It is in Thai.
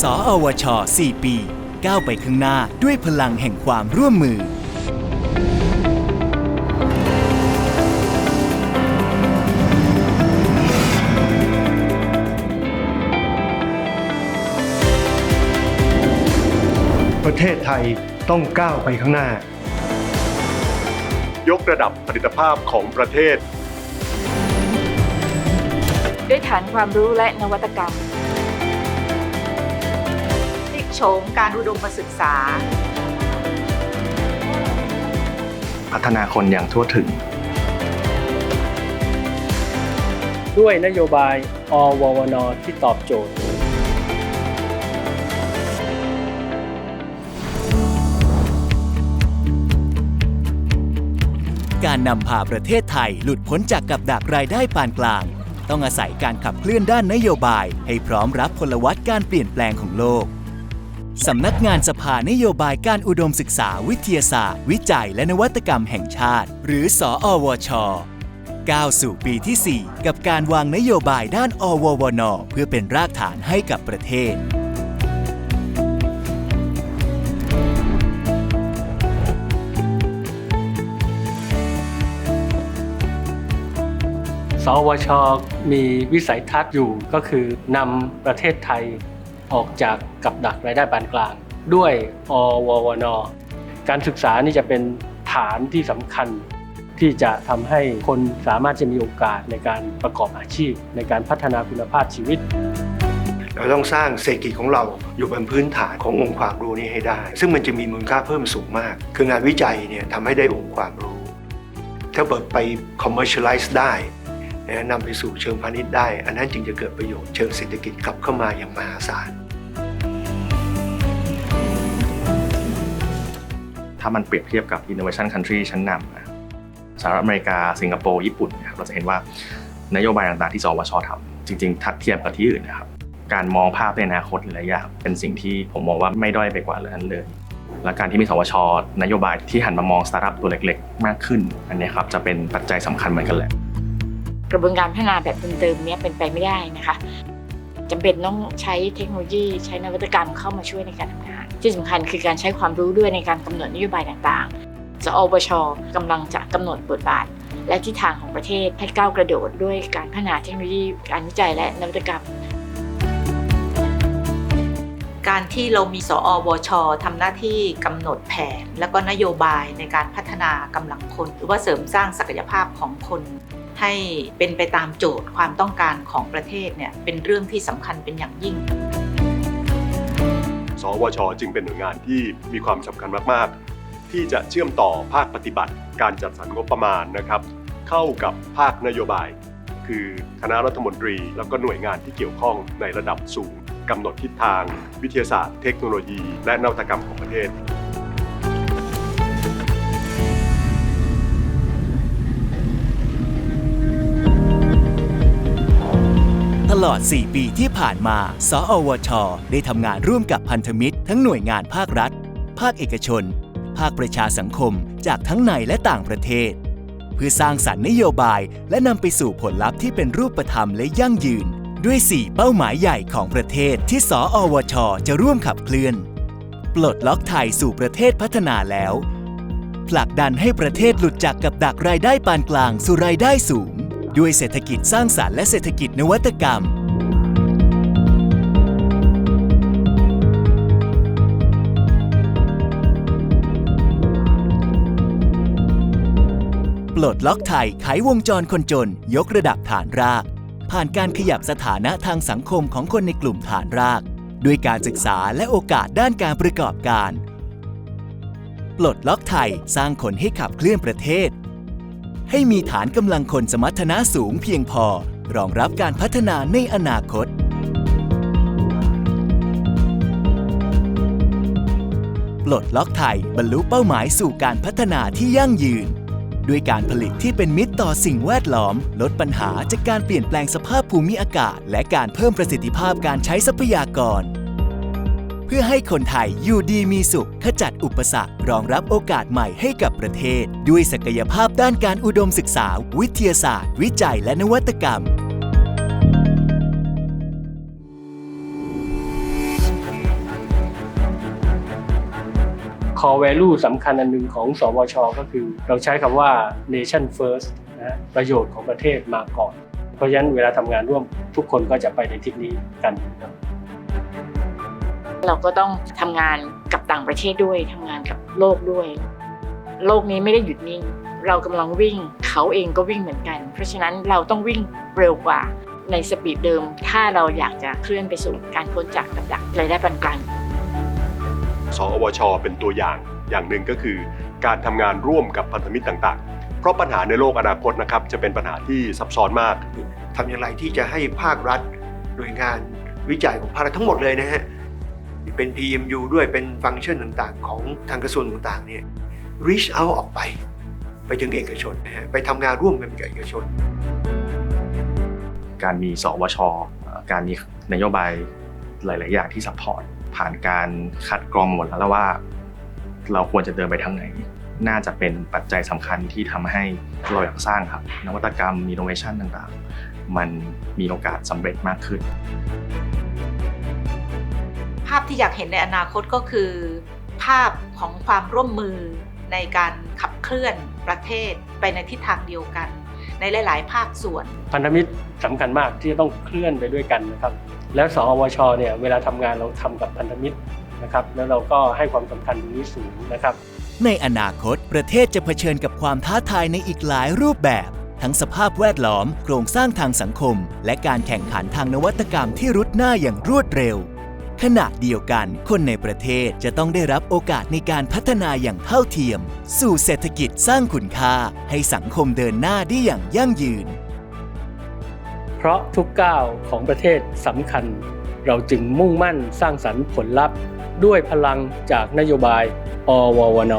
สอวช 4 ปี ก้าวไปข้างหน้าด้วยพลังแห่งความร่วมมือ ประเทศไทยต้องก้าวไปข้างหน้า ยกระดับผลิตภาพของประเทศ ด้วยฐานความรู้และนวัตกรรมพลิก โฉมการอุดมศึกษา พัฒนาคนอย่างทั่วถึง ด้วยนโยบายอววนที่ตอบโจทย์ การนำพาประเทศไทยหลุดพ้นจากกับดักรายได้ปานกลาง ต้องอาศัยการขับเคลื่อนด้านนโยบาย ให้พร้อมรับพลวัตการเปลี่ยนแปลงของโลก สำนักงานสภานโยบายการอุดมศึกษาวิทยาศาสตร์ วิจัยและนวัตกรรมแห่งชาติ หรือสออวชก้าวสู่ปีที่ 4 กับการวางนโยบายด้านอววนเพื่อเป็นรากฐานให้กับประเทศ สวช มีวิสัยทัศน์อยู่ก็คือนำประเทศไทย ออกจากกับดักรายได้ปานกลาง ด้วยอววนการศึกษานี่จะเป็นฐานที่สำคัญ ที่จะทำให้คนสามารถจะมีโอกาสในการประกอบอาชีพ ในการพัฒนาคุณภาพชีวิตเราต้องสร้างเศรษฐกิจของเราอยู่บนพื้นฐานขององค์ความรู้นี้ให้ได้ ซึ่งมันจะมีมูลค่าเพิ่มสูงมาก คืองานวิจัยเนี่ยทำให้ได้องค์ความรู้ ถ้าเปิดไป commercialize ได้นะนำไปสู่เชิงพาณิชย์ได้ อันนั้นจึงจะเกิดประโยชน์เชิงเศรษฐกิจกลับเข้ามาอย่างมหาศาล ถ้ามันเปรียบเทียบกับ innovation country ชั้นนำนะสหรัฐอเมริกาสิงคโปร์ญี่ปุ่นนะครับเราจะเห็นว่านโยบายต่างๆที่สวชทำจริงๆ ทัดเทียบกับที่อื่นนะครับการมองภาพในอนาคตระยะเป็นสิ่งที่ผมมองว่าไม่ด้อยไปกว่าเลยนั้นเลย และการที่มีสวชนโยบายที่หันมามองสตาร์ทอัพตัวเล็กๆ มากขึ้น อันนี้ครับจะเป็นปัจจัยสำคัญเหมือนกันแหละกระบวนการพัฒนาแบบเดิมๆเนี้ยเป็นไปไม่ได้นะคะ จำเป็นต้องใช้เทคโนโลยี ใช้นวัตกรรมเข้ามาช่วยในการทำงาน ที่สำคัญคือการใช้ความรู้ด้วยในการกำหนดนโยบายต่างๆสอวชกำลังจะกำหนดบทบาท และทิศทางของประเทศให้ก้าวกระโดดด้วยการพัฒนาเทคโนโลยี การวิจัยและนวัตกรรมการที่เรามีสอวชทำหน้าที่กำหนดแผน และก็นโยบายในการพัฒนากำลังคน หรือว่าเสริมสร้างศักยภาพของคน ให้เป็นไปตามโจทย์ความต้องการของประเทศเนี่ยเป็นเรื่องที่สำคัญเป็นอย่างยิ่ง สวช จึงเป็นหน่วยงานที่มีความสำคัญมากๆ ที่จะเชื่อมต่อภาคปฏิบัติ การจัดสรรงบประมาณนะครับ เข้ากับภาคนโยบาย คือคณะรัฐมนตรี แล้วก็หน่วยงานที่เกี่ยวข้องในระดับสูงกำหนดทิศทาง วิทยาศาสตร์ เทคโนโลยี และนวัตกรรมของประเทศ ลอด 4 ปีที่ผ่านมา สอวช ได้ทำงานร่วมกับพันธมิตร ทั้งหน่วยงานภาครัฐ ภาคเอกชน ภาคประชาสังคม จากทั้งในและต่างประเทศ เพื่อสร้างสรรค์นโยบายและนำไปสู่ผลลัพธ์ที่เป็นรูปธรรมและยั่งยืน ด้วย 4 เป้าหมายใหญ่ของประเทศที่สอวช จะร่วมขับเคลื่อน ปลดล็อกไทยสู่ประเทศพัฒนาแล้ว ผลักดันให้ประเทศหลุดจากกับดักรายได้ปานกลางสู่รายได้สูง ด้วยเศรษฐกิจสร้างสรรค์และเศรษฐกิจนวัตกรรม ปลดล็อกไทยไขวงจรคนจน ยกระดับฐานราก ผ่านการขยับสถานะทางสังคมของคนในกลุ่มฐานราก ด้วยการศึกษาและโอกาสด้านการประกอบการ ปลดล็อกไทยสร้างคนให้ขับเคลื่อนประเทศ ให้มีฐานกำลังคนสมรรถนะสูงเพียงพอ รองรับการพัฒนาในอนาคต ปลดล็อกไทยบรรลุเป้าหมายสู่การพัฒนาที่ยั่งยืน ด้วยการผลิตที่เป็นมิตรต่อสิ่งแวดล้อม ลดปัญหาจากการเปลี่ยนแปลงสภาพภูมิอากาศ และการเพิ่มประสิทธิภาพการใช้ทรัพยากร เพื่อให้คนไทยอยู่ดีมีสุข ขจัดอุปสรรค รองรับโอกาสใหม่ให้กับประเทศ ด้วยศักยภาพด้านการอุดมศึกษา วิทยาศาสตร์ วิจัยและนวัตกรรมคอเวลูสำคัญอันหนึ่งของสวช ก็คือ เราใช้คำว่า nation first นะประโยชน์ของประเทศมาก่อน เพราะฉะนั้นเวลาทำงานร่วมทุกคนก็จะไปในทิศนี้กันครับ เราก็ต้องทำงานกับต่างประเทศด้วยทำงานกับโลกด้วย โลกนี้ไม่ได้หยุดนิ่ง เรากำลังวิ่ง เขาเองก็วิ่งเหมือนกัน เพราะฉะนั้นเราต้องวิ่งเร็วกว่าในสปีดเดิม ถ้าเราอยากจะเคลื่อนไปสู่การพ้นจากกับดักรายได้ปานกลางสอวช เป็นตัวอย่างอย่างหนึ่งก็คือ การทำงานร่วมกับพันธมิตรต่างๆ เพราะปัญหาในโลกอนาคตนะครับจะเป็นปัญหาที่ซับซ้อนมากทำอย่างไรที่จะให้ภาครัฐ หน่วยงานวิจัยของภาครัฐทั้งหมดเลยนะฮะ เป็น PMU ด้วยเป็นฟังก์ชันต่างๆ ของทางกระทรวงต่างๆเนี่ย reach out ออกไป ไปถึงเอกชนนะฮะไปทำงานร่วมกันกับเอกชน การมีสวช การมีนโยบายหลาย ๆ อย่างที่ซัพพอร์ตผ่านการคัดกรองหมดแล้วว่า เราควรจะเดินไปทางไหน น่าจะเป็นปัจจัยสำคัญที่ทำให้เราอยากสร้างครับ นวัตกรรมอินโนเวชันต่าง ๆ มันมีโอกาสสำเร็จมากขึ้น ภาพที่อยากเห็นในอนาคตก็คือ ภาพของความร่วมมือในการขับเคลื่อนประเทศไปในทิศทางเดียวกัน ในหลาย ๆ ภาคส่วน พันธมิตรสำคัญมากที่จะต้องเคลื่อนไปด้วยกันนะครับ แล้วสอวชเนี่ยเวลาทำงานเราทำกับพันธมิตรนะครับ แล้วเราก็ให้ความสำคัญตรงนี้สูงนะครับ ในอนาคตประเทศจะเผชิญกับความท้าทายในอีกหลายรูปแบบ ทั้งสภาพแวดล้อม โครงสร้างทางสังคม และการแข่งขันทางนวัตกรรมที่รุดหน้าอย่างรวดเร็ว ขณะเดียวกัน คนในประเทศจะต้องได้รับโอกาสในการพัฒนาอย่างเท่าเทียม สู่เศรษฐกิจสร้างคุณค่า ให้สังคมเดินหน้าได้อย่างยั่งยืน เพราะทุกก้าวของประเทศสำคัญ เราจึงมุ่งมั่นสร้างสรรค์ผลลัพธ์ ด้วยพลังจากนโยบายอววน